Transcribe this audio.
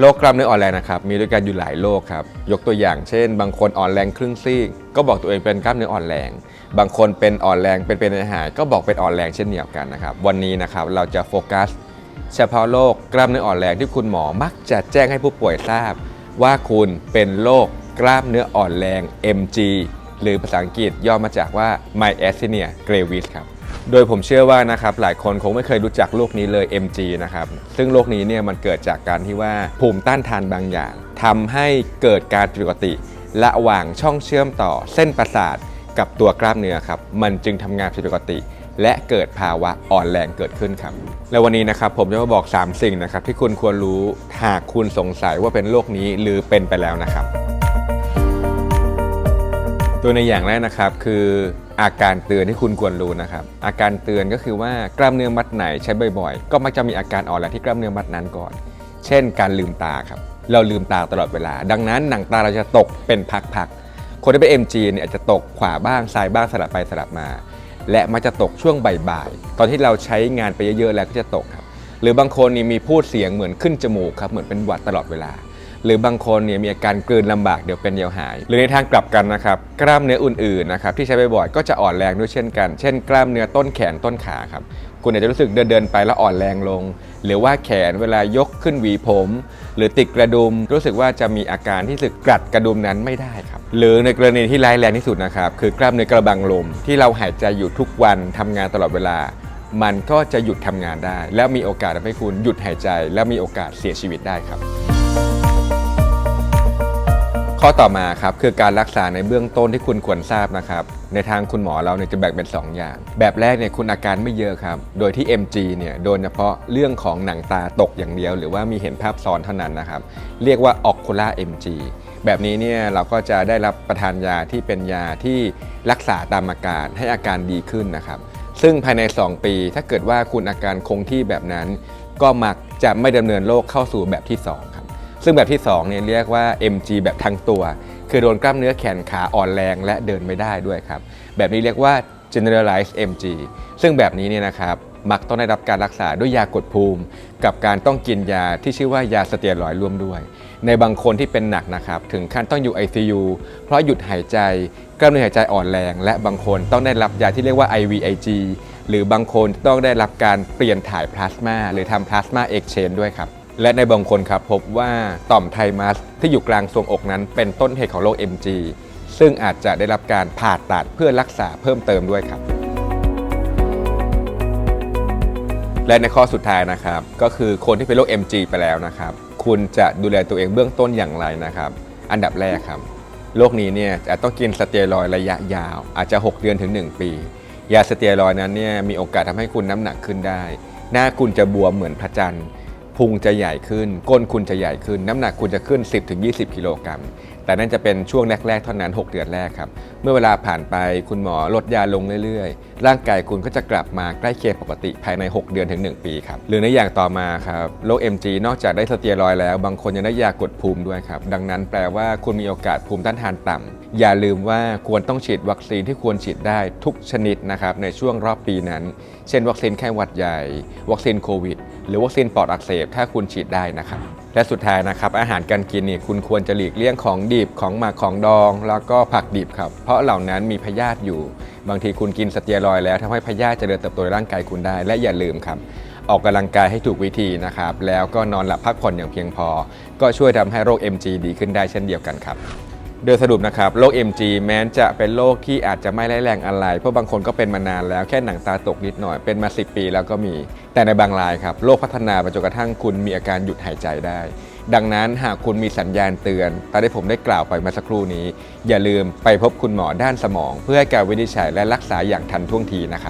โรคกล้ามเนื้ออ่อนแรงนะครับมีด้วยกันอยู่หลายโรคครับยกตัวอย่างเช่น บางคนอ่อนแรงครึ่งซีกก็บอกตัวเองเป็นกล้ามเนื้ออ่อนแรง บางคนเป็นอ่อนแรงเป็นเป็นหายก็บอกเป็นอ่อนแรงเช่นเดียวกันนะครับวันนี้นะครับเราจะโฟกัสเฉพาะโรคกล้ามเนื้ออ่อนแรงที่คุณหมอมักจะแจ้งให้ผู้ป่วยทราบ ว่าคุณเป็นโรคกล้ามเนื้ออ่อนแรง MG หรือภาษาอังกฤษย่อมาจากว่า myasthenia gravis ครับ โดยผมเชื่อว่านะครับหลายคนคงไม่เคยรู้จักโรคนี้เลย MG นะครับซึ่งโรคนี้เนี่ยมันเกิดจากการที่ว่าภูมิต้านทานบางอย่างทำให้เกิดการผิดปกติระหว่างช่องเชื่อมต่อเส้นประสาทกับตัวกล้ามเนื้อครับมันจึงทำงานผิดปกติ และเกิดภาวะอ่อนแรงเกิดขึ้นครับ และวันนี้นะครับผมจะมาบอก 3 สิ่งนะครับที่คุณควรรู้หากคุณสงสัยว่าเป็นโรคนี้หรือเป็นไปแล้วนะครับ ตัวในอย่างแรกนะครับคือ อาการเตือนที่คุณควรรู้นะครับ อาการเตือนก็คือว่ากล้ามเนื้อมัดไหนใช้บ่อยๆ ก็มักจะมีอาการอ่อนแรงที่กล้ามเนื้อมัดนั้นก่อน เช่น การลืมตาครับเราลืมตาตลอดเวลา ดังนั้นหนังตาเราจะตกเป็นพักๆคนที่เป็น MG เนี่ยอาจจะตกขวาบ้างซ้ายบ้างสลับไปสลับมา และมักจะตกช่วงบ่ายๆตอนที่เราใช้งานไปเยอะๆแล้วก็จะตกครับหรือบางคนนี่มีพูดเสียงเหมือนขึ้นจมูกครับเหมือนเป็นหวัดตลอดเวลา หรือบางคนเนี่ยมีอาการกลืนลำบากเดี๋ยวเป็นเดี๋ยวหาย หรือในทางกลับกันนะครับกล้ามเนื้ออื่นๆนะครับที่ใช้บ่อยๆก็จะอ่อนแรงด้วยเช่นกัน เช่น กล้ามเนื้อต้นแขนต้นขาครับคุณอาจจะรู้สึกเดินๆไปแล้วอ่อนแรงลง หรือว่าแขนเวลายกขึ้นหวีผม หรือติดกระดุม รู้สึกว่าจะมีอาการที่รู้สึกกรัดกระดุมนั้นไม่ได้ครับ หรือในกรณีที่ร้ายแรงที่สุดนะครับคือกล้ามเนื้อกระบังลม ที่เราหายใจอยู่ทุกวันทำงานตลอดเวลา มันก็จะหยุดทำงานได้ แล้วมีโอกาสทำให้คุณหยุดหายใจ และมีโอกาสเสียชีวิตได้ครับ ข้อต่อมาครับคือการรักษาในเบื้องต้นที่คุณควรทราบนะครับในทางคุณหมอเราเนี่ยจะแบ่งเป็น 2 อย่าง แบบแรกเนี่ยคุณอาการไม่เยอะครับ โดยที่ MG เนี่ยโดยเฉพาะเรื่องของหนังตาตกอย่างเดียว หรือว่ามีเห็นภาพซ้อนเท่านั้นนะครับ เรียกว่า ocular MG แบบนี้เนี่ยเราก็จะได้รับประทานยาที่เป็นยาที่รักษาตามอาการให้อาการดีขึ้นนะครับซึ่งภายใน 2 ปี ถ้าเกิดว่าคุณอาการคงที่แบบนั้น ก็มักจะไม่ดำเนินโรคเข้าสู่แบบที่2ครับ ซึ่งแบบที่2เนี่ยเรียกว่า MG แบบทั้งตัว คือโดนกล้ามเนื้อแขนขาอ่อนแรงและเดินไม่ได้ด้วยครับ แบบนี้เรียกว่า generalized MG ซึ่งแบบนี้เนี่ยนะครับมักต้องได้รับการรักษาด้วยยากดภูมิ กับการต้องกินยาที่ชื่อว่ายาสเตียรอยด์ร่วมด้วย ในบางคนที่เป็นหนักนะครับถึงขั้นต้องอยู่ ICU เพราะหยุดหายใจกล้ามเนื้อหายใจอ่อนแรง และบางคนต้องได้รับยาที่เรียกว่า IVIG หรือบางคนต้องได้รับการเปลี่ยนถ่ายพลาสมาหรือทำพลาสมาเอ็กเชนด้วยครับ และในบางคนครับพบว่าต่อมไทมัสที่อยู่กลางทรวงอกนั้น เป็นต้นเหตุของโรค MG ซึ่งอาจจะได้รับการผ่าตัดเพื่อรักษาเพิ่มเติมด้วยครับ และในข้อสุดท้ายนะครับ ก็คือคนที่เป็นโรค MG ไปแล้วนะครับ คุณจะดูแลตัวเองเบื้องต้นอย่างไรนะครับ อันดับแรกครับโรคนี้เนี่ยจะต้องกินสเตียรอยระยะยาว อาจจะ 6 เดือนถึง 1 ปี ยาสเตียรอยนั้นเนี่ยมีโอกาสทำให้คุณน้ำหนักขึ้นได้ หน้าคุณจะบวมเหมือนพระจันทร์ พุงจะใหญ่ขึ้น ก้นคุณจะใหญ่ขึ้น น้ำหนักคุณจะขึ้น 10-20 กิโลกรัม แต่นั่นจะเป็นช่วงแรกๆเท่านั้น 6 เดือนแรกครับ เมื่อเวลาผ่านไปคุณหมอลดยาลงเรื่อยๆ ร่างกายคุณก็จะกลับมาใกล้เคียงปกติภายใน 6 เดือนถึง 1 ปีครับ หรือในอย่างต่อมาครับโรค MG นอกจากได้สเตียรอยแล้ว บางคนยังได้ยากดภูมิด้วยครับ ดังนั้นแปลว่าคุณมีโอกาสภูมิต้านทานต่ำอย่าลืมว่าควรต้องฉีดวัคซีนที่ควรฉีดได้ทุกชนิดนะครับในช่วงรอบปีนั้น เช่น วัคซีนไข้หวัดใหญ่ วัคซีนโควิด หรือวัคซีนปอดอักเสบถ้าคุณฉีดได้นะครับ และสุดท้ายนะครับ อาหารการกินนี่คุณควรจะหลีกเลี่ยงของดิบของหมักของดอง แล้วก็ผักดิบครับ เพราะเหล่านั้นมีพยาธิอยู่ บางทีคุณกินสเตียรอยแล้วทำให้พยาธิเจริญเติบโตในร่างกายคุณได้ และอย่าลืมครับออกกำลังกายให้ถูกวิธีนะครับ แล้วก็นอนหลับพักผ่อนอย่างเพียงพอ ก็ช่วยทำให้โรค MG ดีขึ้นได้เช่นเดียวกันครับ โดยสรุปนะครับโรค MG แม้จะเป็นโรคที่อาจจะไม่ร้ายแรงอะไร เพราะบางคนก็เป็นมานานแล้วแค่หนังตาตกนิดหน่อยเป็นมา 10 ปีแล้วก็มี แต่ในบางรายครับโรคพัฒนาไปจนกระทั่งคุณมีอาการหยุดหายใจได้ ดังนั้นหากคุณมีสัญญาณเตือนตามที่ผมได้กล่าวไปเมื่อสักครู่นี้ อย่าลืมไปพบคุณหมอด้านสมอง เพื่อให้การวินิจฉัยและรักษาอย่างทันท่วงทีนะครับ